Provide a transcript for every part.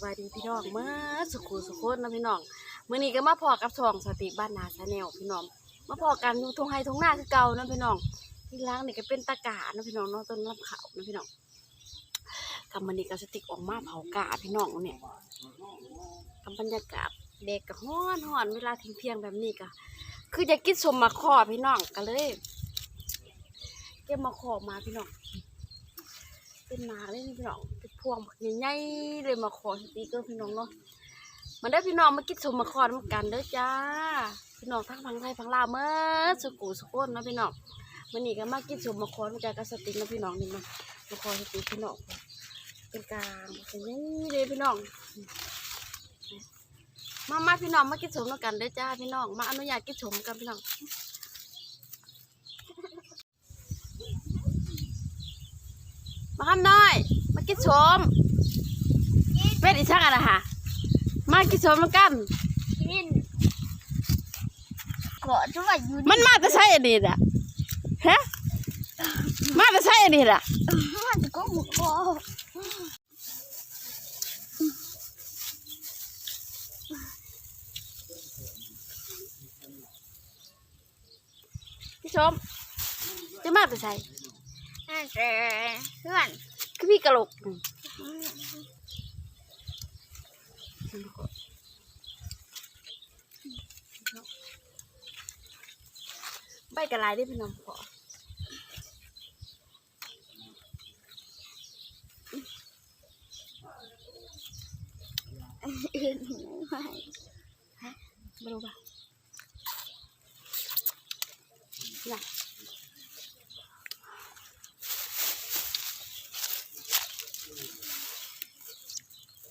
บสบายดีพี่น้องเมื่อสุขุสุขคนนะพี่น้องเมื้อนี้ก็มาพอกับช่องสติบ้านนาชาแนลพี่น้องมาพอกันอยู่ทงไฮทงหน้าคือเก่านะพี่น้องที่ล้างนี่ก็เป็นตะกานะพี่น้องเนาะต้นลำเขานะพี่น้องกับมื้อนี้ก็สติกออกมาเผากาพี่น้องเนี่ยกับบรรยากาศเด็กก็ฮ้อนฮ้อนเวลาทิ้งเพียงแบบนี้ก็คืออยากกินสมมาขอพี่น้องก็เลยเก็บมาขอมาพี่น้องเป็นหมาเลยนี่พี่น้อง พวงใหญ่ๆเลยมาขอสติกเกอร์พี่น้องเนาะมาได้พี่น้องมากินสมมาขอน้ำกันเด้อจ้า พี่น้องทั้งพังไทยพังลาวเมื่อสุกูสุกนนะพี่น้องมันนี่ก็มากินสมมาขอน้ำกันกับสติกนะพี่น้องนี่มามาขอสติกพี่น้องเป็นกลางเป็นนี้เลยพี่น้องมามาพี่น้องมากินสมน้ำกันเด้อจ้าพี่น้องมาอนุญาตกินสมกันพี่น้องมาคำน้อย กินชมเป็นอีช่างอะไรฮะมากินชมแล้วกันกินขอช่วยอยู่มันมาแต่ใช่อดีตอะฮะมาแต่ใช่อดีตอะมันก็หมูคอพี่ชมจะมาแต่ใช่น่าจะเพื่อน คือพี่กะโหลกใบกระไรได้อพี่น้องขออื่นไม่ไม่รู้ป่ะน่ะ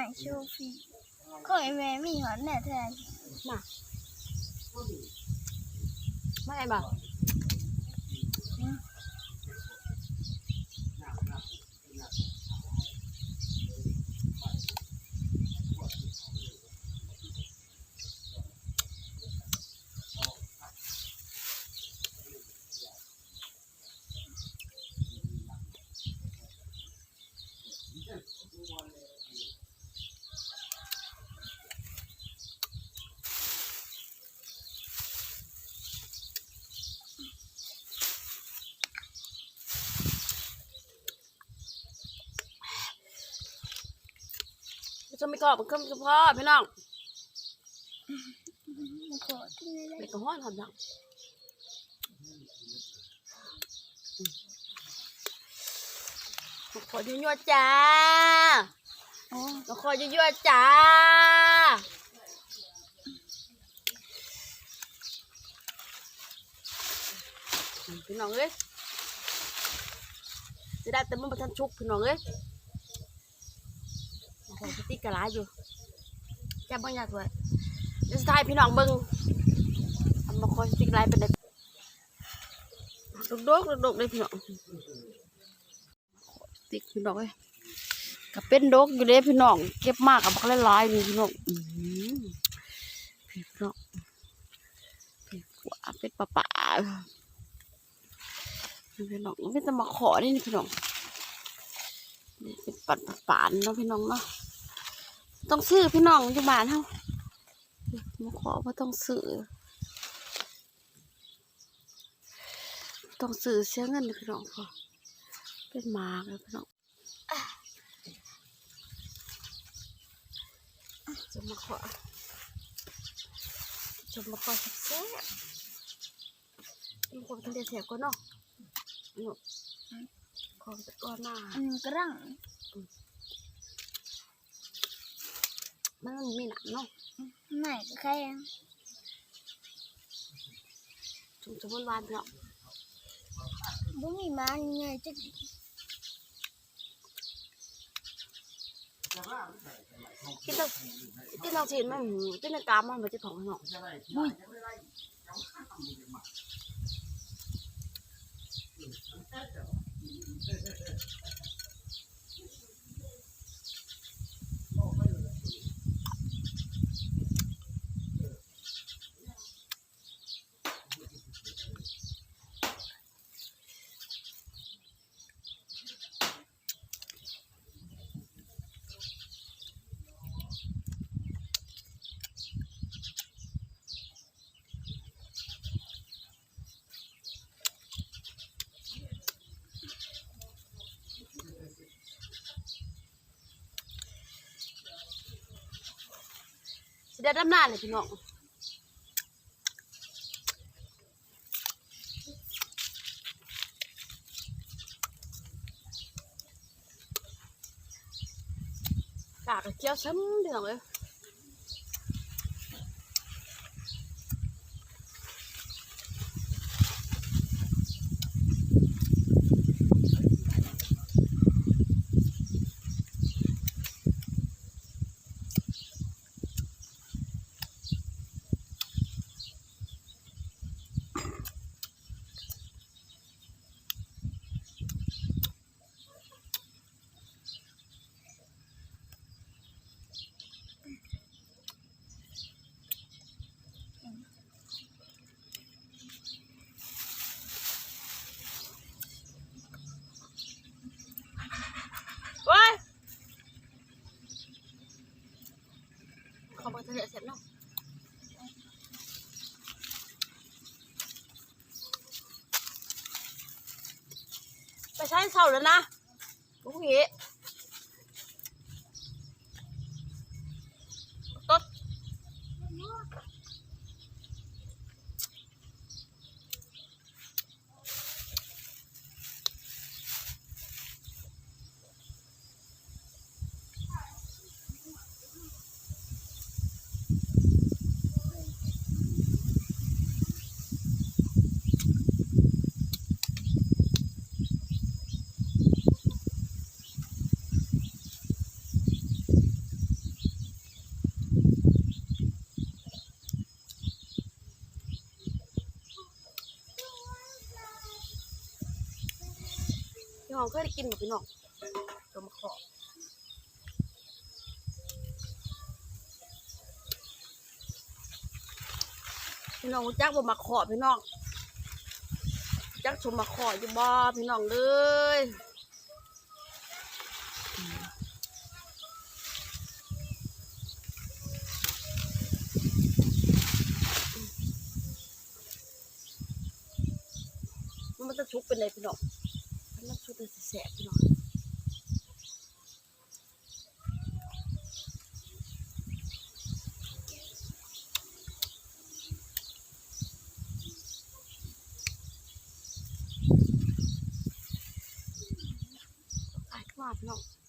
ไม่ชูฟีก็ไอแม่มีหอนแน่แท้มาไม่ไอ้บ่ ม่กอบมันขึ้นกับพ่อพี่น้องมาขอที่นี่ได้เด็กก็ห้อนหอมดังขอยั่วๆจ้าขอยั่วๆจ้าพี่น้องเอ้ยจะได้แต่มันประทันชุกพี่น้องเอ้ย โอ้โหสติ๊กกระไรอยู่แก้บางอยางด้ยเดี๋ยวสุดท้ายพี่น้องเบิ้งทำมาคอยสติ๊กไรเป็นเด็กดกดกดกเลยพี่น้องติ๊กพี่น้องเอ้ยกับเป็นดกอยู่เลยพี่น้อง เก็บมากกับบักหลายนี่พี่น้องอือหือพี่น้องพี่ผัวเป็นป่าป่าพี่น้องไม่จะมาขอนี่นี่พี่น้องนี่เป็นปันปานเนาะพี่น้องเนาะ ต้องซื้อพี่น้องอยู่บ้านเฮามาขอว่าต้องซื้อต้องซื้อเสียเงินพี่น้องพอเป็นหมากเลยพี่น้องจะมาขอจะมาขอแซ่บๆมีคนทะเลเสียก็เนเนาะของตะก้อนหน้าอันกระง มันมีหนังเนาะไหนก็แค่ชุมชนหวานๆเนาะบ่มีมาไงจะกินตะกินตะจีนมันกินตะกามมันมันจะของเนาะบุ้ย เดี๋ยวดำหน้าเลยพี่น้องกากเจียวซ้ำพี่น้องเลย ว้าย ขอบอกทะเลเสร็จเนาะไปใช้เสาแล้วนะโอ้โหต้น พี่ น้องเคยได้กินหมดพี่น้องตัวมะขอพี่น้องจักบ่มาขอพี่น้องจักชมมาขออยู่บ่พี่น้องเลยมันจะชุกเป็นไรพี่น้อง แล้วชุดเป็นแสบหน่องขายเนาะ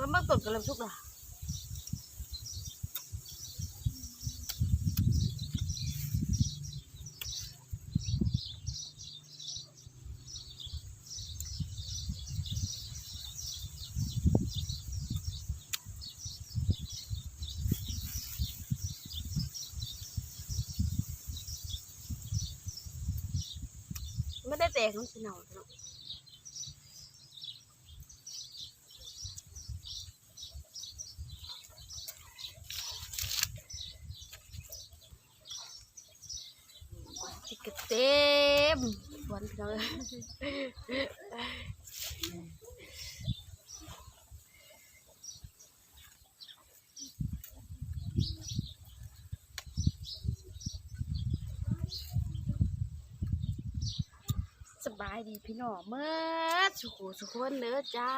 แล้วมันตดกันเลยทุกล่ะไม่ได้แตกน้ำสีเนาพี่น้องที่กระ เต็มสวนพี่น้องเอ้ยสบายดีพี่น้องเมื่อสุขุสุขคนเด้อจ้า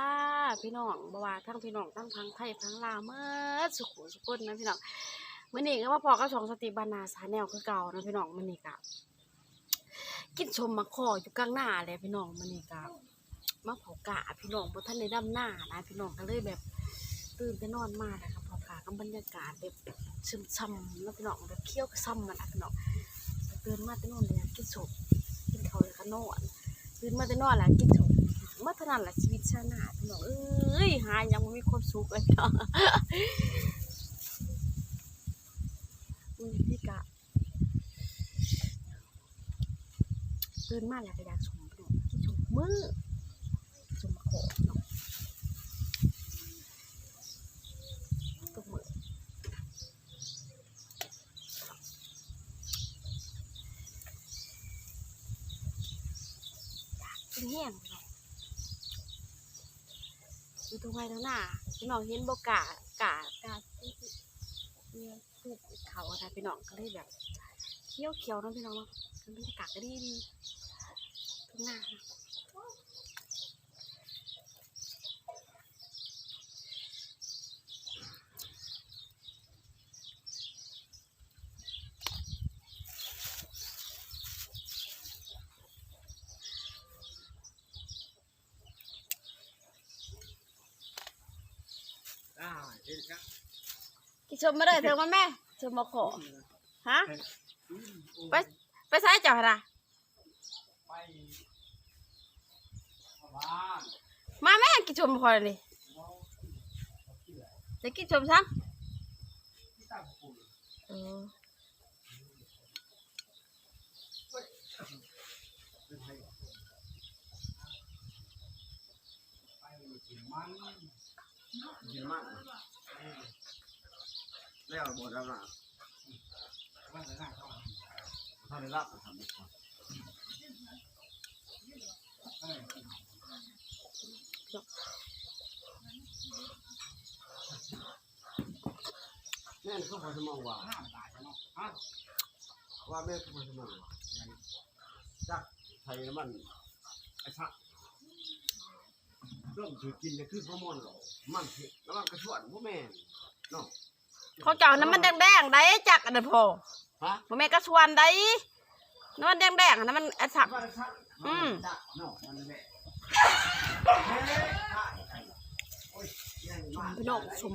พี่น้องบ่ว่าทั้งพี่น้องทั้งพังไทยพังลาวเมื่อสุขุสุขคนนะพี่น้องมื้อนี้ก็มาพอกับสองสติบานาสาแนวคือเก่านะพี่น้องมื้อนี้ก็ กินชมมาขออยู่กลางหน้าเลยพี่น้องมื้อนี้ก็มาเผากะพี่น้องบ่ทันได้ดำหน้านะพี่น้องก็เลยแบบ ตื่นไปนอนมาแล้วก็เผากะกับบรรยากาศแบบซึมซ้ำแล้วพี่น้องแบบเคี้ยวกับซ้ำมันนะพี่น้องตื่นมาแต่นอนเลยกินสมกินเขาแล้วก็นอนตื่นมาแต่นอนแล้วกินสมเมื่อเท่านั้นแหละชีวิตชาหนาพี่น้องเอ้ยหายังบ่มีความสุขเลยพี่น้อง อุ้ยพี่กะ ตื่นมาแล้วก็อยากสมพี่น้องกินสมมือสมมาขอพี่น้องตัวมืออยากกินแห้งพี่น้องอยู่ตรงไหนตรงหน้าพี่น้องเห็นบกกะกะกะเนี่ยภูเขาอะไรพี่น้องก็เลยแบบเคี้ยวเคี้ยวนะพี่น้องเนบรรยากาศก็ดีดี ตรงหน้านะกินชมมาเลยเถอมันแม่ชมมาขอฮะไปไปใช้เจ้าหน่ะ ไปบ้าน มาแม่กินชมพอเลยจะกินชมซ้ที่ตั้งปูนำเออเป็นไทยไปกินมันกินมันแล้วหมดแล้วนะว่าจะได้ก็เขาได้รับทำดีกว่า แม่เขาพอสมองว่าห้ามตายเนาะฮะว่าแม่เขาพอสมองว่าจักไทยน้ำมันไอ้ชักเริ่มถือกินจะคือข้าวมันหรอมันเผ็ดแล้วมันกระชวนพวกแม่เนาะเขาเจ้าน้ำมันแดงๆได้จักอันนั้นพอฮะบ่แม่ก็ชวนได้น้ำมันแดงๆอันนั้นมันอันสักอืม เนาะมันแหละพี่น้องชม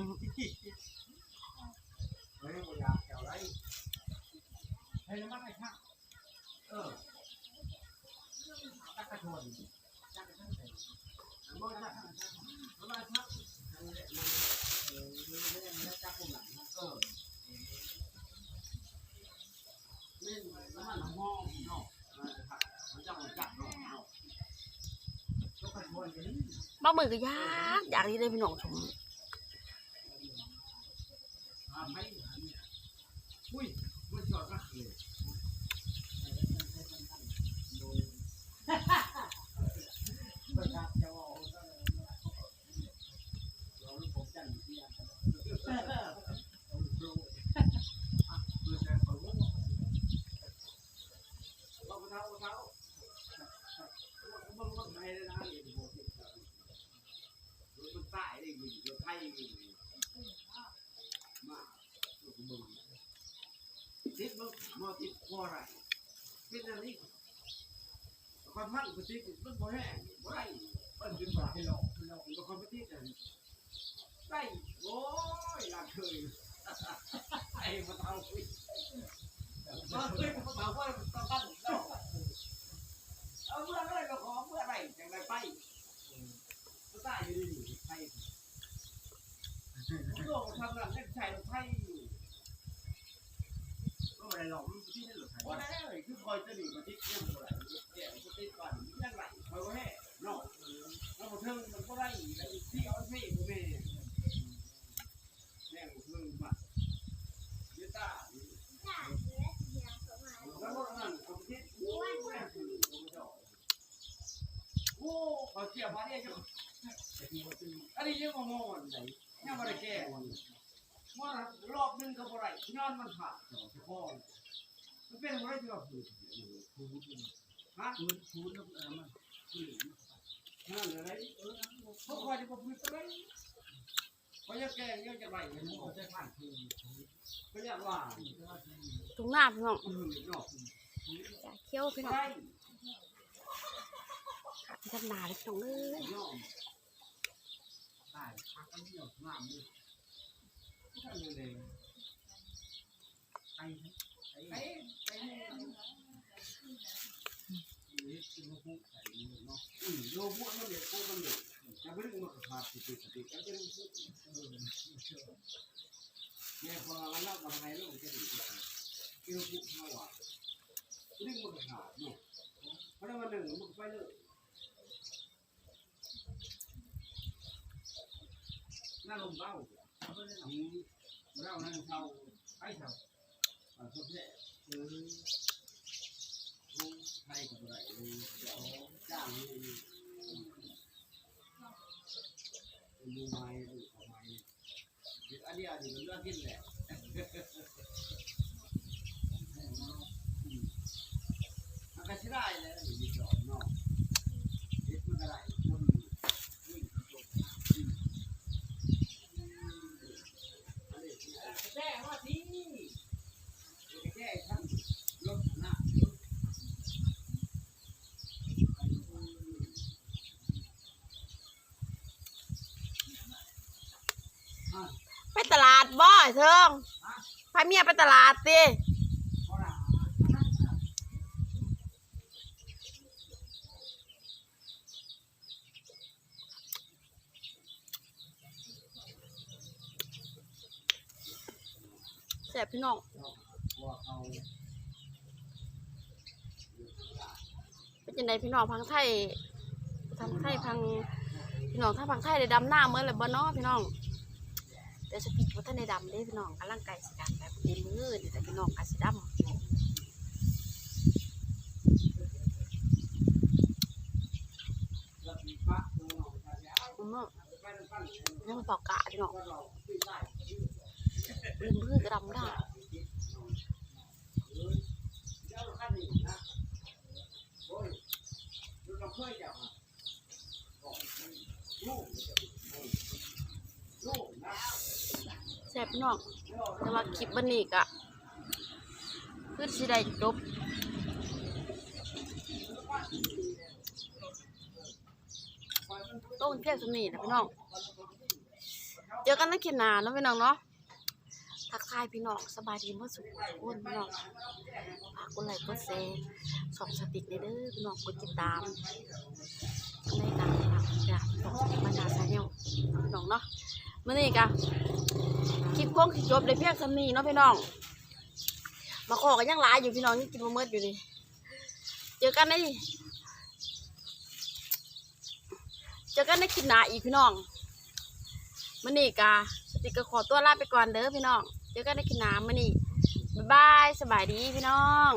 เฮ้ยบ่อยากแถวไรเฮ้ยน้ำมันไอ้ช่างเออจักกระชวมันมอง บางมือก็ยากอยากที่ได้พี่น้องชม ทำให้อุ้ยมันจอดรักเลย ติดมึงมาติดคอไรเป็นอะไรความมั่นก็ติดมันบ่แห้งบ่ได้มันเป็นบ่ให้หลอกหลอกก็ความติดอันได้โอ้ยลาเคยไอ้มาเท่าคุยมาเคยมาเท่าว่าต้องตั้งเนาะเอาเมื่อไรก็ขอเมื่อไรจังไรไปก็ได้อยู่ดีไป โยกทำหลังให้ใส่ไพ่อยู่ก็ไม่ไรอที่นี่หราได้เลยคือคอยจะอยู่กับที่เรื่องอะไรเนี่ยมันติดก่อนยังหลคอยก็แห่นอกแล้วมันเทิงมันก็ได้แต่ที่ที่ก็ไแม่งเทิงมาเยต้าแล้วก็นั่นผมคิดว่าแม่งคือผมโอ้เขาเสียมานี่จะอันรยังงงอั ยังไม่ได้แก้วันว่ารอบนึงก็บ่ไรย้อนมันขาดเจ้าพ่อมันเป็นอะไรที่ว่าพูดฮะพูดพูดแล้วเออมันนั่นอะไรเออพวกคอยจะมาพูดอะไรเขาจะแก้ยังจะไรกันเขาจะผ่านคือเขาจะว่าตรงหน้าพี่น้องอืมเนาะจะเคี้ยวพี่น้องใช่ขาดกันหนาเลยพี่น้องเอ้ย เนาะใช่พักกันเดียวงามเลยท่านเลยไอ้ไอ้ไอ้นี่คือลูกผู้ใส่เนาะอืมลูกผู้มันเด็กผู้มันเด็กจะไม่ได้มาขาดติดติดติดกันเป็นผู้เนี่ยพอเราเล่ามาทำไมลูกจะดีกว่าคือลูกผู้เขาอะเรื่องมันขาดเนาะเพราะวันหนึ่งมันไปเลย น่าลมเบ้าอืมเบ้านั่งเท่าไอ้เท่าอ่าสุดแท้เออให้กับอะไรเดี๋ยวจ้างให้ดูไม้ดูของไม้อันนี้อันนี้มันเลือกกินแหละมันก็ใช้ได้เลยมีจอบนอกเด็ดมันก็ได้คนวิ่งจบแก้ว่าที่แก้ทั้งรถหน้า ไปตลาดบ่อยเทิงพาเมียไปตลาดสิแซ่บพี่น้องเป็นยังไงพี่น้องพังไทยพังไทยพังพี่น้องถ้าพังไทยได้ดำหน้าเมื่อไรบ่เนาะพี่น้องแต่สปิกว่าท่านได้ดำเด้พี่น้องกำลังไก่สีดำ แบบดีมือนี่แต่พี่น้องกาสีดำอืมยังปอกกะพี่น้องลืมมือกระดำได้ ซ่บพี่น้องแต่ว่าคลิปบันนี้กะคือสิได้จบต้องเพียงสนีนะพี่น้องเจอกันในคลิปหน้าเนะพี่น้องเนาะทักทายพี่น้องสบายดีเมื่อสุขทุกคนพี่น้องฝากกดไลค์กดแชร์สองสติกเด้อพี่น้องกดติดตามในการฝากอยากสองสติกบรรดาชาแนลพี่น้องเนาะเมื่อนี้กะ คลิปโค้งคลิปจบเลยเพียงสำนีเนาะพี่น้อง มาขอกันยังหลายอยู่พี่น้องยังกินมาเมื่อยู่ดิเจอกันในเจอกันในคลิปหน้าอีกพี่น้องมื่อนี้กะสติกก็ขอตัวลาไปก่อนเด้อพี่น้อง เจอกันในคลิปหน้ามื่อนี้บ๊ายบายสบายดีพี่น้อง